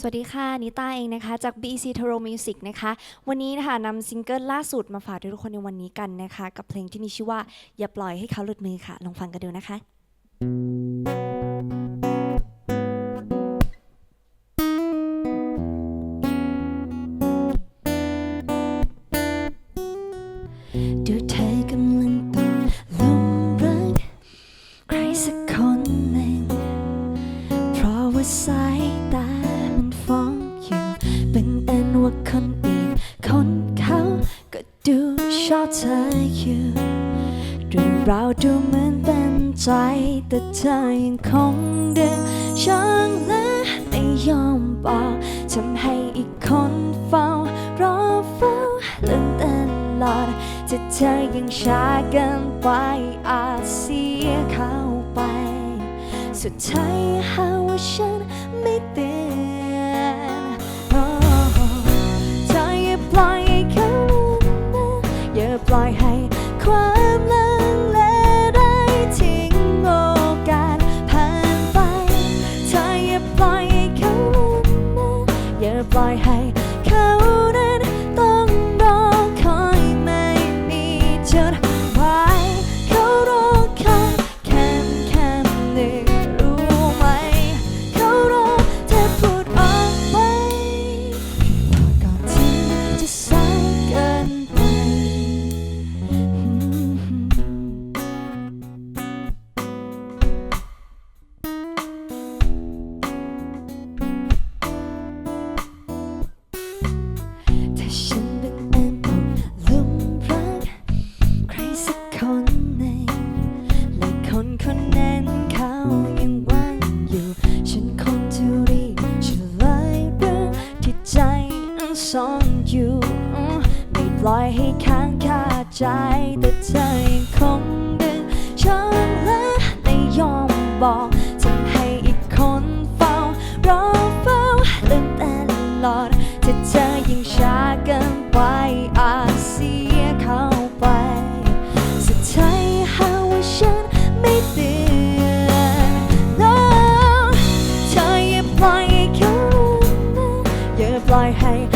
สวัสดีค่ะ นิต้าเองนะคะ จาก BEC Taro Music นะคะ วันนี้นะคะนำซิงเกิลล่าสุดมาฝากทุกคนในวันนี้กันนะคะ กับเพลงที่มีชื่อว่า อย่าปล่อยให้เขาหลุดมือค่ะ ลองฟังกันดูนะคะ ดูเธอกำลังตกหลุมรักใครสักคนหนึ่งเพราะว่าสายตา อบเธออยู่เรื่องราวดูเหมือนเต็มใจ แต่เธอยังคงดึงช่างและไม่ยอมบอกทำให้อีกคนเฝ้ารอเฝ้าเลื่อนตลอดถ้าเธอยังช้าเกินไปอาจเสียเขาไป สุดท้ายหาว่าฉันไม่เตือน ใจแต่เธอยังคงดึงฉันและไม่ยอมบอกทำให้อีกคนเฝ้ารอเฝ้าลื่อนตลอดถ้าเธอยังช้าเกินไปอาจเสียเข้าไปสุดท้ายหาว่าฉันไม่เตือน no เธออย่าปล่อยให้เขาลืมนะอย่าปล่อยให้